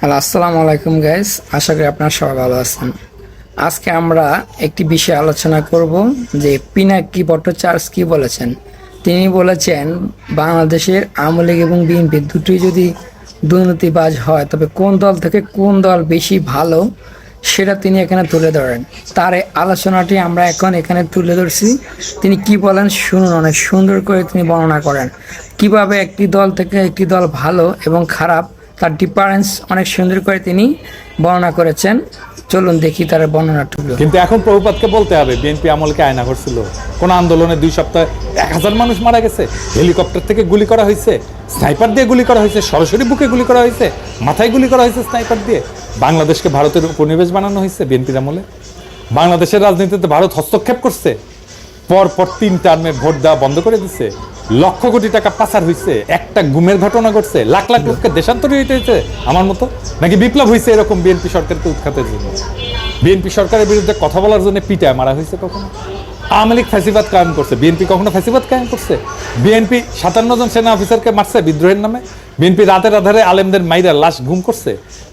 Hello, আসসালামু আলাইকুম guys আশা করি আপনারা সবাই ভালো আছেন। আজকে আমরা একটি বিষয়ে আলোচনা করব যে পিনাকি ভট্টাচার্য কি বলেছেন। তিনি বলেছেন, বাংলাদেশের আওয়ামী লীগ এবং বিএনপি দুটোই যদি দুর্নীতিবাজ হয়, তবে কোন দল থেকে কোন দল বেশি ভালো সেটা তিনি এখানে তুলে ধরেন। তার এই আলোচনাটি আমরা এখন এখানে তুলে ধরছি। তিনি কি বলেন শুনুন, অনেক সুন্দর করে তিনি বর্ণনা করেন। কীভাবে একটি দল থেকে একটি দল ভালো এবং খারাপ তার ডিফারেন্স অনেক সুন্দর করে তিনি বর্ণনা করেছেন। চলুন দেখি তার বর্ণনাটুকু। কিন্তু এখন প্রভুপাতকে বলতে হবে, বিএনপি আমলকে আয়না করছিল কোন আন্দোলনে দুই সপ্তাহে এক হাজার মানুষ মারা গেছে? হেলিকপ্টার থেকে গুলি করা হয়েছে? স্নাইপার দিয়ে গুলি করা হয়েছে? সরাসরি বুকে গুলি করা হয়েছে? মাথায় গুলি করা হয়েছে স্নাইপার দিয়ে? বাংলাদেশকে ভারতের উপনিবেশ বানানো হয়েছে বিএনপির আমলে? বাংলাদেশের রাজনীতিতে ভারত হস্তক্ষেপ করছে? পর পর তিন টার্মে ভোট দেওয়া বন্ধ করে দিছে? লক্ষ কোটি টাকা পাচার হয়েছে একটা গুমের ঘটনা ঘটছে, লাখ লাখ লোককে দেশান্তরী হইতে হয়েছে আমার মতো? নাকি বিপ্লব হয়েছে এরকম বিএনপি সরকারকে উৎখাতের জন্য? বিএনপি সরকারের বিরুদ্ধে কথা বলার জন্য পিটায় মারা হয়েছে কখনো? আওয়ামী লীগ ফ্যাসিবাদ কায়েম করছে, বিএনপি কখনো ফ্যাসিবাদ কায়েম করছে? বিএনপি সাতান্ন জন সেনা অফিসারকে মারছে বিদ্রোহের নামে? বিএনপি রাতের আধারে আলেমদের মাইরা লাশ ঘুম করছে?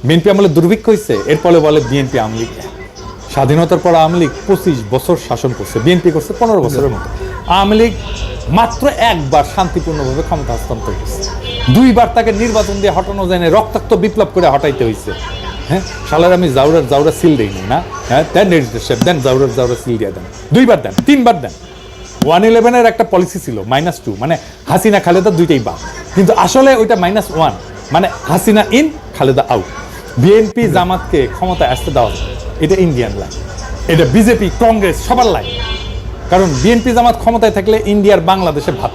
বিএনপি আমলে দুর্ভিক্ষ হয়েছে এরপরে বলে বিএনপি আওয়ামী লীগ। স্বাধীনতার পর আওয়ামী লীগ পঁচিশ বছর শাসন করছে, বিএনপি করছে পনেরো বছরের মতো। আওয়ামী লীগ মাত্র একবার শান্তিপূর্ণভাবে ক্ষমতা হস্তান্তর করছে দুইবার তাকে নির্বাচন দিয়ে হটানো যায় রক্তাক্ত বিপ্লব করে হটাইতে হয়েছে। হ্যাঁ? সালার আমি জাউরার জাউরা সিল দেইনি না? হ্যাঁ? দেন নির্দেশ দেন জাউরার জাউরা সিল দিয়ে দেন। দুইবার দেন, তিনবার দেন। ওয়ান ইলেভেনের একটা পলিসি ছিল মাইনাস টু মানে হাসিনা, খালেদা দুইটাই বাদ। কিন্তু আসলে ওইটা মাইনাস ওয়ান মানে Hasina in Khaleda out BNP জামাতকে ক্ষমতায় আসতে দেওয়া এটা ইন্ডিয়ান লাইন এটা বিজেপি কংগ্রেস সবার লাইন কারণ বিএনপি জামাত ক্ষমতায় থাকলে ইন্ডিয়ার বাংলাদেশে ভাত।